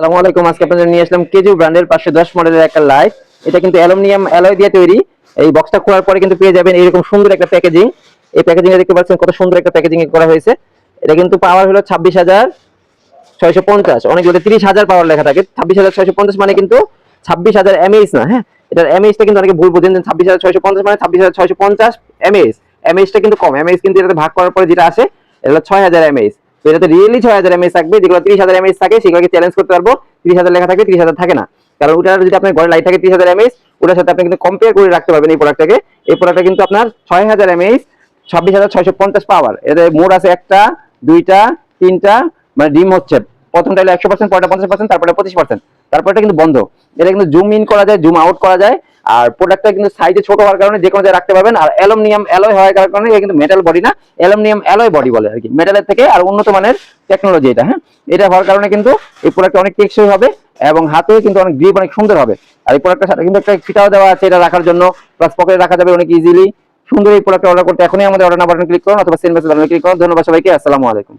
আসসালামু আলাইকুম। আজকে আপনাদের নিয়ে আসলাম কেজু ব্র্যান্ডের পাঁচশো দশ মডেলের একটা লাইট। এটা কিন্তু অ্যালুমিনিয়াম অ্যালয় দিয়ে তৈরি। এই বক্সটা খোলার পরে কিন্তু পেয়ে যাবেন সুন্দর একটা প্যাকেজিং এই দেখতে পাচ্ছেন কত সুন্দর একটা প্যাকেজিং করা হয়েছে। এটা কিন্তু পাওয়ার হলো ছাব্বিশ হাজার ছয়শো পঞ্চাশ। অনেকগুলো তিরিশ হাজার পাওয়ার লেখা থাকে। ছাব্বিশ হাজার ছয়শো পঞ্চাশ মানে কিন্তু ছাব্বিশ হাজার এমএইচ না হ্যাঁ? এটার এমএইচটা কিন্তু অনেকে ভুল বোঝেন ছাব্বিশ হাজার ছয়শো পঞ্চাশ মানে ছাব্বিশ হাজার ছয়শো পঞ্চাশ এমএইচ এমএইচটা কিন্তু কম। এমএইচ কিন্তু এটাতে ভাগ করার পরে যেটা আসে, এটা হলো ছয় হাজার এমএইচ তো এটাতে রিয়েলি ছয় হাজার এমএইচ থাকবে, যেগুলো তিরিশ হাজার এমএইচ থাকে, সেগুলোকে চ্যালেঞ্জ করতে পারব। তিরিশ হাজার লেখা থাকে তিরিশ হাজার থাকে না। কারণ ওটার যদি আপনার ঘরে লাইট থাকে, তিরিশ হাজার এমএইচ ওটার সাথে আপনি কিন্তু কম্পেয়ার করে রাখতে পারবেন এই প্রোডাক্টটাকে এই প্রোডাক্টটা কিন্তু আপনার ছয় হাজার এমএইচ ছাব্বিশ হাজার ছয়শো পঞ্চাশ পাওয়ার এতে মোড আছে একটা, দুইটা, তিনটা মানে ডিম হচ্ছে। প্রথমটা হলো একশো পার্সেন্ট পরটা পঞ্চাশ পার্সেন্ট তারপরে পঁচিশ পার্সেন্ট তারপরটা কিন্তু বন্ধ। এটা কিন্তু জুম ইন করা যায় জুম আউট করা যায়। আর প্রোডাক্টটা কিন্তু সাইজে ছোট হওয়ার কারণে যে কোনো জায়গায় রাখতে পারবেন। আর অ্যালুমিনিয়াম অ্যালয় হওয়ার কারণে এটা কিন্তু মেটাল বডি না অ্যালুমিনিয়াম অ্যালয় বডি বলে আর কি মেটালের থেকে আর উন্নত মানের টেকনোলজি এটা হ্যাঁ? এটা হওয়ার কারণে কিন্তু এই প্রোডাক্টটা অনেক টেকসই হবে এবং হাতেও কিন্তু অনেক গ্রিপ অনেক সুন্দর হবে। আর এই প্রোডাক্টটার সাথে কিন্তু একটা ফিটাও দেওয়া আছে, এটা রাখার জন্য। প্লাস পকেটে রাখা যাবে অনেক ইজিলি সুন্দর এই প্রোডাক্ট অর্ডার করতে এখনই আমাদের অর্ডার নাম্বার ক্লিক করুন অথবা সেন্ড মেসেজ ক্লিক করুন। ধন্যবাদ সবাইকে, আসসালামু আলাইকুম।